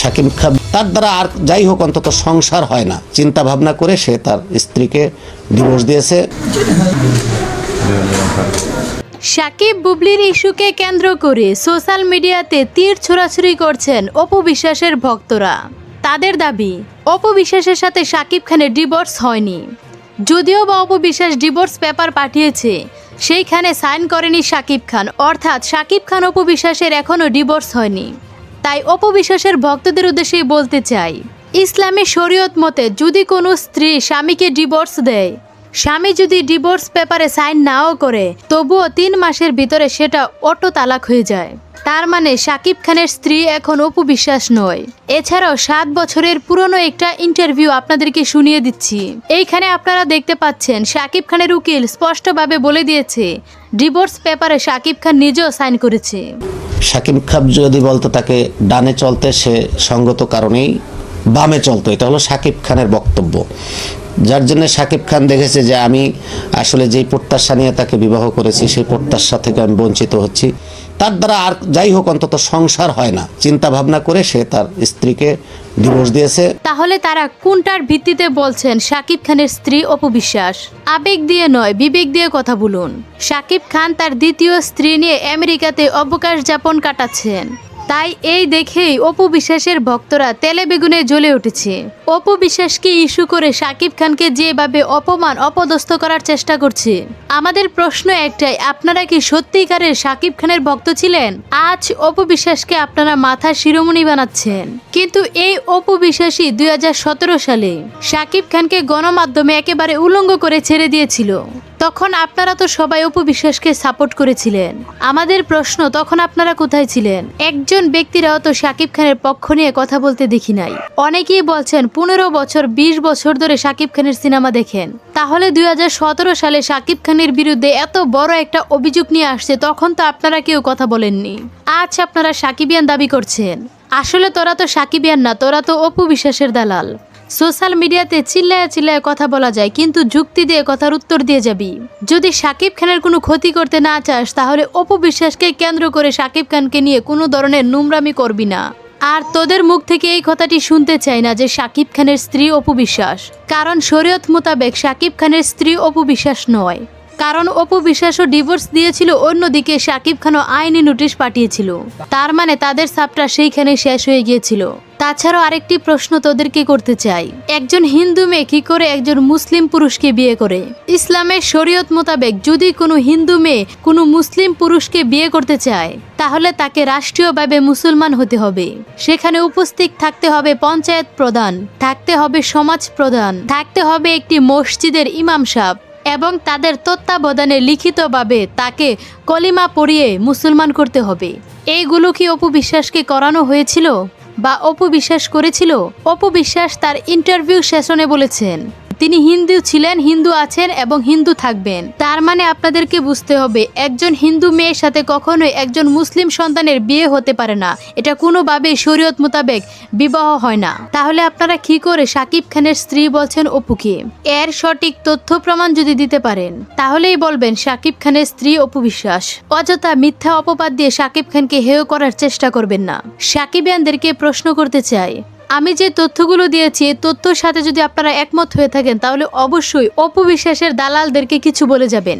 শাকিব খান। তার দ্বারা আর যাই হোক, অন্তত সংসার হয় না। চিন্তা ভাবনা করে সে তার স্ত্রীকে ডিভোর্স দিয়েছে। সাকিব বুবলির ইস্যুকে কেন্দ্র করে সোশ্যাল মিডিয়াতে তীর ছোড়াছুড়ি করছেন অপু বিশ্বাসের ভক্তরা। তাদের দাবি, অপু বিশ্বাসের সাথে সাকিব খানের ডিভোর্স হয়নি। যদিও বা অপু বিশ্বাস ডিভোর্স পেপার পাঠিয়েছে, সেইখানে সাইন করেনি সাকিব খান। অর্থাৎ সাকিব খান, অপু বিশ্বাসের এখনও ডিভোর্স হয়নি। তাই অপবিশ্বাসের ভক্তদের উদ্দেশ্যেই বলতে চাই, ইসলামী শরীয়ত মতে যদি কোনো স্ত্রী স্বামীকে ডিভোর্স দেয় স্বামী যদি ডিভোর্স পেপারে সাইন নাও করে, তবুও তিন মাসের ভিতরে সেটা অটো তালাক হয়ে যায়। তার মানে সাকিব খানের স্ত্রী এখন অপু বিশ্বাস নয়। এছাড়াও সাত বছরের পুরনো একটা ইন্টারভিউ আপনাদেরকে শুনিয়ে দিচ্ছি। এইখানে আপনারা দেখতে পাচ্ছেন, সাকিব খানের উকিল স্পষ্টভাবে বলে দিয়েছে, ডিভোর্স পেপারে সাকিব খান নিজেও সাইন করেছে। শাকিব খান যদি বলতো তাকে ডানে চলতে সে সঙ্গত কারণেই বামে চলতো, এটা হলো সাকিব খানের বক্তব্য। যার জন্য সাকিব খান দেখেছে যে আমি আসলে যেই প্রত্যাশা নিয়ে তাকে বিবাহ করেছি, সেই প্রত্যাশা থেকে আমি বঞ্চিত হচ্ছি। তার দ্বারা আর যাই হোক, অন্তত সংসার হয় না। চিন্তা ভাবনা করে সে তার স্ত্রীকে ডিভোর্স দিয়েছে। তাহলে তারা কোনটার ভিত্তিতে বলছেন সাকিব খানের স্ত্রী অপবিশ্বাস? আবেগ দিয়ে নয়, বিবেক দিয়ে কথা বলুন। সাকিব খান তার দ্বিতীয় স্ত্রী নিয়ে আমেরিকাতে অবকাশ যাপন কাটাচ্ছেন। তাই এই দেখেই অপু বিশ্বাসের ভক্তরা তেলে বেগুনে জ্বলে উঠেছে। অপু বিশ্বাসকে ইস্যু করে সাকিব খানকে যেভাবে অপমান, অপদস্থ করার চেষ্টা করছে? আমাদের প্রশ্ন একটাই, আপনারা কি সত্যিকারের সাকিব খানের ভক্ত ছিলেন? আজ অপু বিশ্বাসকে আপনারা মাথা শিরোমণি বানাচ্ছেন। কিন্তু এই অপু বিশ্বাসী দুই সালে সাকিব খানকে গণমাধ্যমে একেবারে উলঙ্গ করে ছেড়ে দিয়েছিল। তখন আপনারা তো সবাই অপু বিশ্বাসকে সাপোর্ট করেছিলেন। আমাদের প্রশ্ন, তখন আপনারা কোথায় ছিলেন? একজন ব্যক্তিরাও তো সাকিব খানের পক্ষ নিয়ে কথা বলতে দেখি নাই। অনেকেই বলছেন, পনেরো বছর ২০ বছর ধরে সাকিব খানের সিনেমা দেখেন। তাহলে দুই হাজার সতেরো সালে সাকিব খানের বিরুদ্ধে এত বড় একটা অভিযোগ নিয়ে আসছে, তখন তো আপনারা কেউ কথা বলেননি। আজ আপনারা সাকিবিয়ান দাবি করছেন। আসলে তোরা তো সাকিবিয়ান না, তোরা তো অপু বিশ্বাসের দালাল। সোশ্যাল মিডিয়াতে চিল্লায় চিল্লায় কথা বলা যায়, কিন্তু যুক্তি দিয়ে কথার উত্তর দিয়ে যাবি। যদি সাকিব খানের কোনো ক্ষতি করতে না চাস, তাহলে অপবিশ্বাসকে কেন্দ্র করে সাকিব খানকে নিয়ে কোনো ধরনের নোংরামি করবি না। আর তোদের মুখ থেকে এই কথাটি শুনতে চাই না যে সাকিব খানের স্ত্রী অপবিশ্বাস কারণ শরীয়ত মোতাবেক সাকিব খানের স্ত্রী অপবিশ্বাস নয়। কারণ অপু বিশ্বাসও ডিভোর্স দিয়েছিল, অন্যদিকে সাকিব খানও আইনি নোটিশ পাঠিয়েছিল। তার মানে তাদের সাপটা সেইখানে শেষ হয়ে গিয়েছিল। তাছাড়াও আরেকটি প্রশ্ন তোদেরকে করতে চাই? একজন হিন্দু মেয়ে কি করে একজন মুসলিম পুরুষকে বিয়ে করে? ইসলামের শরীয়ত মোতাবেক যদি কোনো হিন্দু মেয়ে কোনো মুসলিম পুরুষকে বিয়ে করতে চায়, তাহলে তাকে রাষ্ট্রীয়ভাবে মুসলমান হতে হবে। সেখানে উপস্থিত থাকতে হবে পঞ্চায়েত প্রধান, থাকতে হবে সমাজ প্রধান, থাকতে হবে একটি মসজিদের ইমাম সাহেব। এবং তাদের তত্ত্বাবধানে লিখিতভাবে তাকে কলিমা পড়িয়ে মুসলমান করতে হবে। এইগুলো কি অপু বিশ্বাসকে করানো হয়েছিল বা অপু বিশ্বাস করেছিল? অপু বিশ্বাস তার ইন্টারভিউ সেশনে বলেছেন। তিনি হিন্দু ছিলেন, হিন্দু আছেন এবং হিন্দু থাকবেন। তার মানে আপনাদেরকে বুঝতে হবে, একজন হিন্দু মেয়ের সাথে কখনোই একজন মুসলিম সন্তানের বিয়ে হতে পারে না। এটা কোনোভাবেই শরীয়ত মোতাবেক বিবাহ হয় না। তাহলে আপনারা কি করে সাকিব খানের স্ত্রী বলছেন অপুকে? এর সঠিক তথ্য প্রমাণ যদি দিতে পারেন, তাহলেই বলবেন সাকিব খানের স্ত্রী অপু বিশ্বাস অযথা মিথ্যা অপবাদ দিয়ে সাকিব খানকে হেয় করার চেষ্টা করবেন না। সাকিবিয়ানদেরকে প্রশ্ন করতে চাই আমি যে তথ্যগুলো দিয়েছি তথ্যর সাথে যদি আপনারা একমত হয়ে থাকেন, তাহলে অবশ্যই অপবিশ্বাসের দালালদেরকে কিছু বলে যাবেন।